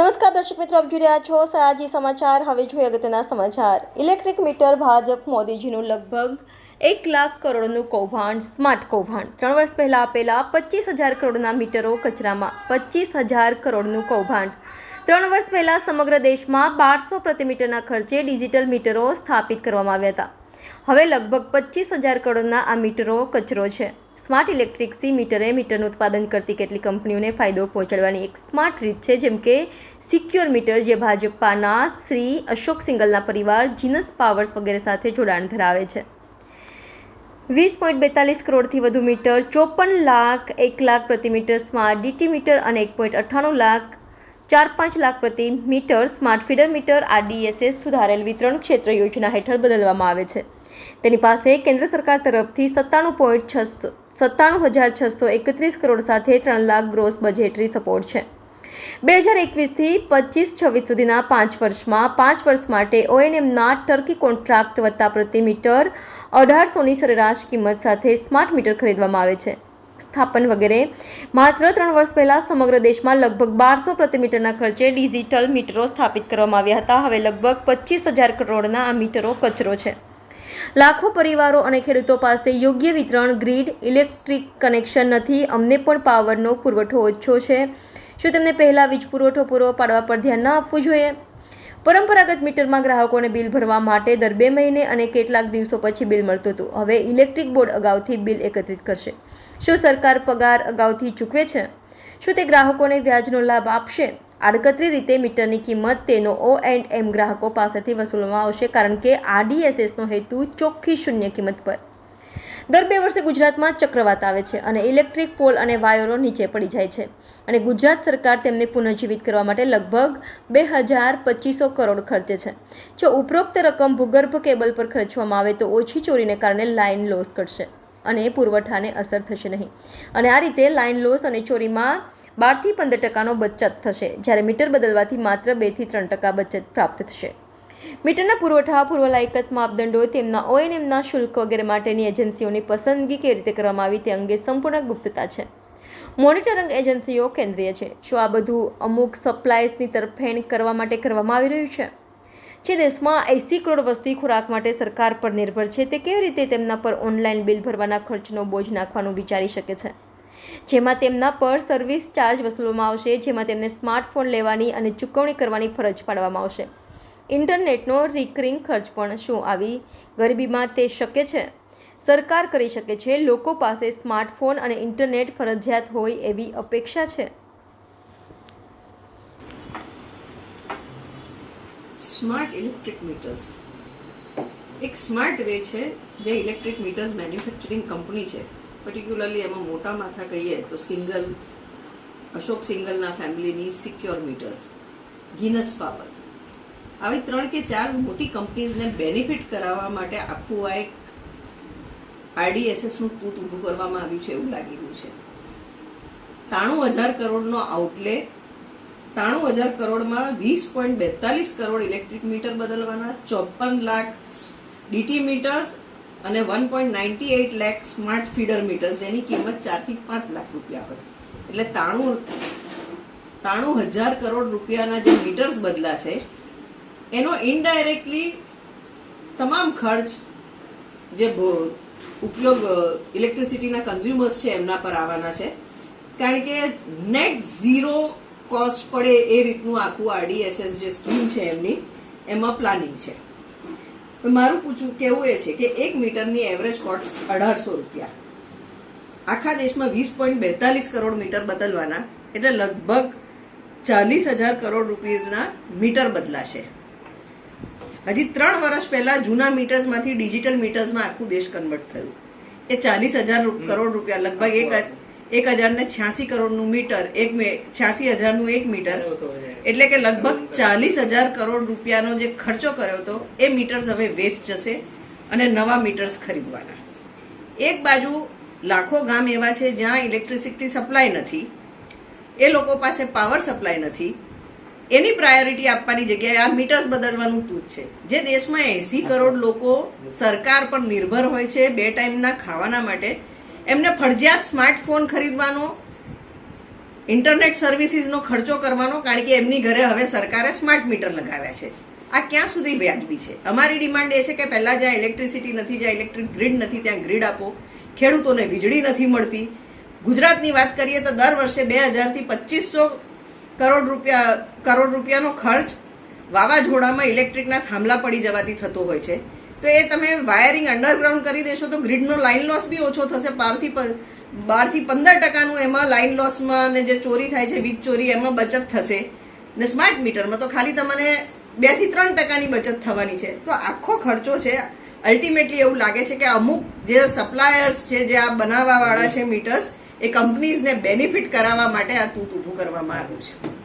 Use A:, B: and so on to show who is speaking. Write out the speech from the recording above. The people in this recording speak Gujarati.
A: દર્શક મિત્રો, આપ જોઈ રહ્યા છો સયાજી સમાચાર. હવે જોઈએ અગત્યના સમાચાર. ઇલેક્ટ્રિક મીટર ભાજપ મોદીજીનું લગભગ એક લાખ કરોડનું કૌભાંડ, સ્માર્ટ કૌભાંડ. ત્રણ વર્ષ પહેલાં આપેલા પચીસ હજાર કરોડના મીટરો કચરામાં પચીસ હજાર કરોડનું કૌભાંડ. ત્રણ વર્ષ પહેલાં સમગ્ર દેશમાં બારસો પ્રતિ મીટરના ખર્ચે ડિજિટલ મીટરો સ્થાપિત કરવામાં આવ્યા હતા. હવે લગભગ પચીસ હજાર કરોડના આ મીટરો કચરો છે. સ્માર્ટ ઇલેક્ટ્રિક સી મીટરે મીટરનું ઉત્પાદન કરતી કેટલીક કંપનીઓને ફાયદો પહોંચાડવાની એક સ્માર્ટ રીત છે, જેમ કે સિક્યોર મીટર, જે ભાજપાના શ્રી અશોક સિંગલના પરિવાર જીનસ પાવર્સ વગેરે સાથે જોડાણ ધરાવે છે. વીસ પોઈન્ટ બેતાલીસ કરોડથી વધુ મીટર, ચોપન લાખ એક લાખ પ્રતિ મીટર સ્માર્ટ, ડીટી મીટર અને એક પોઈન્ટ અઠ્ઠાણું લાખ ચાર પાંચ લાખ પ્રતિ meter smart feeder meter RDSS સુધારેલ વિતરણ ક્ષેત્ર યોજના હેઠળ બદલવામાં આવે છે. તેની પાસે કેન્દ્ર સરકાર તરફથી સત્તાણું પોઈન્ટ છસો, સત્તાણું હજાર છસો એકત્રીસ કરોડ સાથે ત્રણ લાખ ગ્રોસ બજેટરી સપોર્ટ છે. બે હજાર એકવીસથી પચીસ છવ્વીસ સુધીના પાંચ વર્ષમાં પાંચ વર્ષ માટે ઓએનએમના ટર્કી કોન્ટ્રાક્ટ વત્તા પ્રતિ મીટર અઢારસોની સરેરાશ કિંમત સાથે સ્માર્ટ મીટર ખરીદવામાં આવે છે. સ્થાપન વગેરે. માત્ર ત્રણ વર્ષ પહેલા સમગ્ર દેશમાં લગભગ બારસો પ્રતિ મીટરના ખર્ચે ડિજિટલ મીટરો સ્થાપિત કરવામાં આવ્યા હતા. હવે લગભગ પચીસ હજાર કરોડના આ મીટરો કચરો છે. લાખો પરિવારો અને ખેડૂતો પાસે યોગ્ય વિતરણ, ગ્રીડ, ઇલેક્ટ્રિક કનેક્શન નથી. અમને પણ પાવરનો પુરવઠો ઓછો છે. શું તેમને પહેલાં વીજ પુરવઠો પૂરો પાડવા પર ધ્યાન ન આપવું જોઈએ? પરંપરાગત મીટરમાં ગ્રાહકોને બિલ ભરવા માટે દર બે મહિને અને કેટલાક દિવસો પછી બિલ મળતું હતું. હવે ઇલેક્ટ્રિક બોર્ડ અગાઉથી બિલ એકત્રિત કરશે. શું સરકાર પગાર અગાઉથી ચૂકવે છે? શું તે ગ્રાહકોને વ્યાજનો લાભ આપશે? આડકતરી રીતે મીટરની કિંમત તેનો ઓ એન્ડ એમ ગ્રાહકો પાસેથી વસૂલવામાં આવશે, કારણ કે આરડીએસએસનો હેતુ ચોખ્ખી શૂન્ય કિંમત પર. દર બે વર્ષે ગુજરાતમાં ચક્રવાત આવે છે અને ઇલેક્ટ્રિક પોલ અને વાયરો નીચે પડી જાય છે. અને ગુજરાત સરકાર તેમને પુનઃજીવિત કરવા માટે લગભગ બે હજાર પચીસો કરોડ ખર્ચે છે. જો ઉપરોક્ત રકમ ભૂગર્ભ કેબલ પર ખર્ચવામાં આવે તો ઓછી ચોરીને કારણે લાઇન લોસ કરશે અને પુરવઠાને અસર થશે નહીં. અને આ રીતે લાઇન લોસ અને ચોરીમાં બારથી પંદર ટકાનો બચત થશે, જ્યારે મીટર બદલવાથી માત્ર બેથી ત્રણ ટકા બચત પ્રાપ્ત થશે. મીટરના પુરવઠા પૂર્વ લાયકાત માપદંડો, તેમના ઓએનએમના શુલ્ક વગેરે માટેની એજન્સીઓની પસંદગી કેવી રીતે કરવામાં આવી તે અંગે સંપૂર્ણ ગુપ્તતા છે. મોનિટરિંગ એજન્સીઓ કેન્દ્રીય છે. શું આ બધું અમુક સપ્લાયર્સની તરફેણ કરવા માટે કરવામાં આવી રહ્યું છે? જે દેશમાં એંસી કરોડ વસ્તી ખોરાક માટે સરકાર પર નિર્ભર છે, તે કેવી રીતે તેમના પર ઓનલાઈન બિલ ભરવાના ખર્ચનો બોજ નાખવાનું વિચારી શકે છે? જેમાં તેમના પર સર્વિસ ચાર્જ વસૂલવામાં આવશે, જેમાં તેમને સ્માર્ટફોન લેવાની અને ચૂકવણી કરવાની ફરજ પાડવામાં આવશે. ઇન્ટરનેટનો રિકરિંગ ખર્ચ પણ શું આવી? ગરીબીમાં તે શક્ય છે? સરકાર કરી શકે છે? લોકો પાસે સ્માર્ટફોન અને ઇન્ટરનેટ ફરજિયાત હોય એવી અપેક્ષા છે?
B: સ્માર્ટ ઇલેક્ટ્રિક મીટર્સ એક સ્માર્ટ વે છે, જે ઇલેક્ટ્રિક મીટર્સ મેન્યુફેક્ચરિંગ કંપની છે. પર્ટિક્યુલરલી એમાં મોટા માથા કહીએ તો સિંગલ, અશોક સિંગલના ફેમિલીની સિક્યોર મીટર્સ ગિનસ પાવર આવી ત્રણ કે ચાર મોટી કંપનીઝને બેનિફિટ કરાવવા માટે આખું આ એક આરડીએસએસ પૂત ઊભું કરવામાં આવ્યું છે એવું લાગી રહ્યું છે. ત્રાણું હજાર કરોડનો આઉટલે ત્રાણું હજાર કરોડમાં વીસ પોઈન્ટ બેતાલીસ કરોડ ઇલેક્ટ્રિક મીટર બદલવાના ચોપન લાખ ડીટી મીટર્સ અને one point ninety eight lakh smart feeder meters જેની કિંમત ચારથી પાંચ લાખ રૂપિયા હોય. એટલે તાણું તાણું હજાર કરોડ રૂપિયાના જે મીટર્સ બદલાશે, એનો ઇનડાયરેક્ટલી તમામ ખર્ચ જે ઉપયોગ ઇલેક્ટ્રિસિટીના કન્ઝ્યુમર્સ છે, એમના પર આવવાના છે. કારણ કે નેટ ઝીરો કોસ્ટ પડે એ રીતનું આખું આરડીએસએસ જે સ્કીમ છે એમની, એમાં પ્લાનિંગ છે. મારું પૂછવું કેવું એ છે કે એક મીટરની એવરેજ કોસ્ટ અઢારસો રૂપિયા. આખા દેશમાં વીસ પોઈન્ટ બેતાલીસ કરોડ મીટર બદલવાના એટલે લગભગ ચાલીસ હજાર કરોડ રૂપિયાના મીટર બદલાશે. હજી ત્રણ વર્ષ પહેલા જૂના મીટર્સમાંથી ડિજિટલ મીટર્સમાં આખું દેશ કન્વર્ટ થયું. એ ચાલીસ હજાર કરોડ રૂપિયા લગભગ એક એક હજાર ને છ્યાસી કરોડનું મીટર એક છ્યાસી હજારનું એક મીટર. એટલે કે લગભગ ચાલીસ હજાર કરોડ રૂપિયાનો જે ખર્ચો કર્યો હતો એ મીટર્સ હવે વેસ્ટ જશે અને નવા મીટર્સ ખરીદવાના. એક બાજુ લાખો ગામ એવા છે જ્યાં ઇલેક્ટ્રિસિટી સપ્લાય નથી એ લોકો પાસે પાવર સપ્લાય નથી એની પ્રાયોરિટી આપવાની જગ્યાએ આ મીટર્સ બદલવાનું તૂટ છે. જે દેશમાં એસી કરોડ લોકો સરકાર પર નિર્ભર હોય છે બે ટાઈમના ખાવાના માટે એમને ફરજિયાત સ્માર્ટફોન ખરીદવાનો ઇન્ટરનેટ સર્વિસીસનો ખર્ચો કરવાનો, કારણ કે એમની ઘરે હવે સરકારે સ્માર્ટ મીટર લગાવ્યા છે. આ ક્યાં સુધી વ્યાજબી છે? અમારી ડિમાન્ડ એ છે કે પહેલાં જ્યાં ઇલેક્ટ્રિસિટી નથી, જ્યાં ઇલેક્ટ્રિક ગ્રીડ નથી, ત્યાં ગ્રીડ આપો. ખેડૂતોને વીજળી નથી મળતી. ગુજરાતની વાત કરીએ તો દર વર્ષે બે હજારથી પચીસો કરોડ રૂપિયા, કરોડ રૂપિયાનો ખર્ચ વાવાઝોડામાં ઇલેક્ટ્રિકના થાંભલા પડી જવાથી થતો હોય છે. તો એ તમે વાયરિંગ અંડરગ્રાઉન્ડ કરી દેશો તો ગ્રીડનો લાઇન લોસ બી ઓછો થશે. બારથી બારથી પંદર ટકાનું એમાં લાઇન લોસમાં અને જે ચોરી થાય છે, વીજ ચોરી, એમાં બચત થશે. ને સ્માર્ટ મીટરમાં તો ખાલી તમને બેથી ત્રણ ટકાની બચત થવાની છે. તો આખો ખર્ચો છે. અલ્ટિમેટલી એવું લાગે છે કે અમુક જે સપ્લાયર્સ છે, જે આ બનાવવાવાળા છે મીટર્સ એ કંપનીઝને બેનિફિટ કરાવવા માટે આ તૂત ઊભું કરવામાં આવ્યું છે.